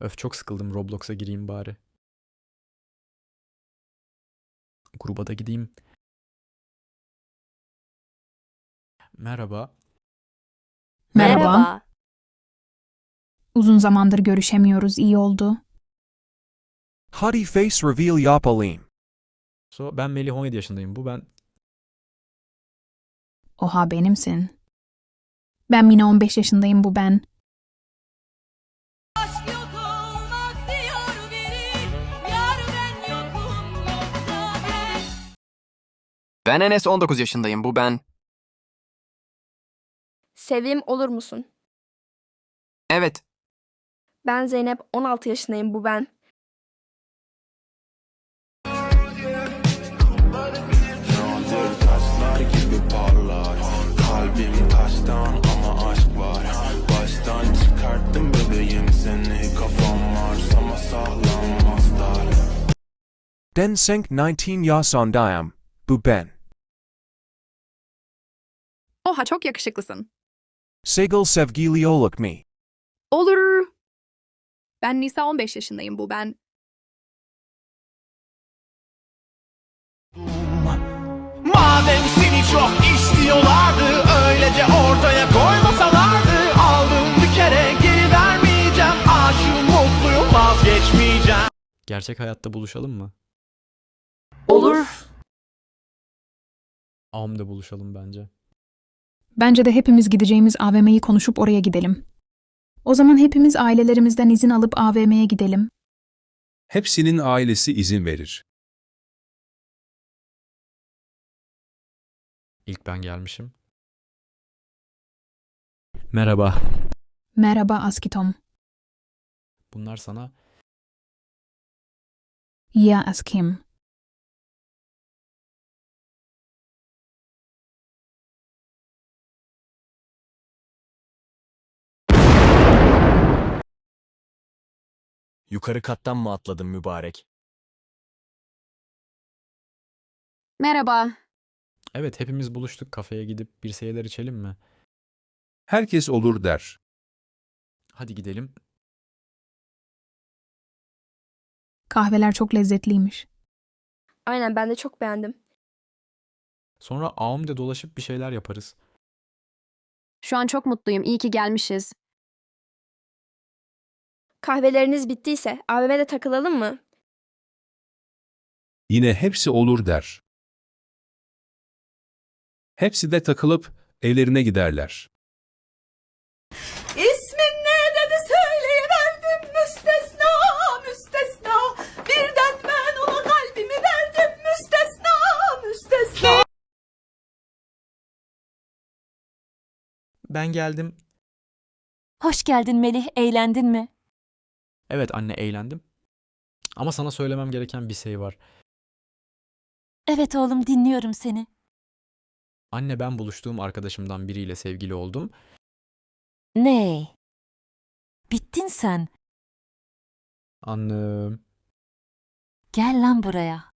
Öf çok sıkıldım Roblox'a gireyim bari. Gruba da gideyim. Merhaba. Merhaba. Uzun zamandır görüşemiyoruz, iyi oldu. Hottie face reveal yapalım. So, ben Melih 17 yaşındayım. Bu ben Oha benimsin. Ben Mine 15 yaşındayım, bu ben. Ben Enes 19 yaşındayım. Bu ben. Sevim olur musun? Evet. Ben Zeynep 16 yaşındayım bu ben. Nadir taşlar gibi parlar Kalbim taştan ama aşk var Baştan çıkarttım bebeğim seni Kafam var ama sağlam astar Den senk 19 yaşındayım. Bu ben. Oha çok yakışıklısın. Segel sevgili oluk mi. Olur. Ben Nisa 15 yaşındayım bu ben. Madem seni çok istiyorlardı Öylece ortaya koymasalardı Aldım bir kere geri vermeyeceğim Aşığım mutluyum vazgeçmeyeceğim gerçek hayatta buluşalım mı? Olur. Am'da buluşalım bence. Bence de hepimiz gideceğimiz AVM'yi konuşup oraya gidelim. O zaman hepimiz ailelerimizden izin alıp AVM'ye gidelim. Hepsinin ailesi izin verir. İlk ben gelmişim. Merhaba. Merhaba Askitom. Bunlar sana Ya Askim. Yukarı kattan mı atladın mübarek? Merhaba. Evet hepimiz buluştuk kafeye gidip bir şeyler içelim mi? Herkes olur der. Hadi gidelim. Kahveler çok lezzetliymiş. Aynen ben de çok beğendim. Sonra Am'de dolaşıp bir şeyler yaparız. Şu an çok mutluyum. İyi ki gelmişiz. Kahveleriniz bittiyse AVM'de takılalım mı? Yine hepsi olur der. Hepsi de takılıp evlerine giderler. İsmin ne dedi söyleyiverdim müstesna müstesna. Birden ben ona kalbimi verdim müstesna müstesna. Ben geldim. Hoş geldin Melih. Eğlendin mi? Evet anne eğlendim. Ama sana söylemem gereken bir şey var. Evet oğlum dinliyorum seni. Anne ben buluştuğum arkadaşımdan biriyle sevgili oldum. Ne? Bittin sen. Annem. Gel lan buraya.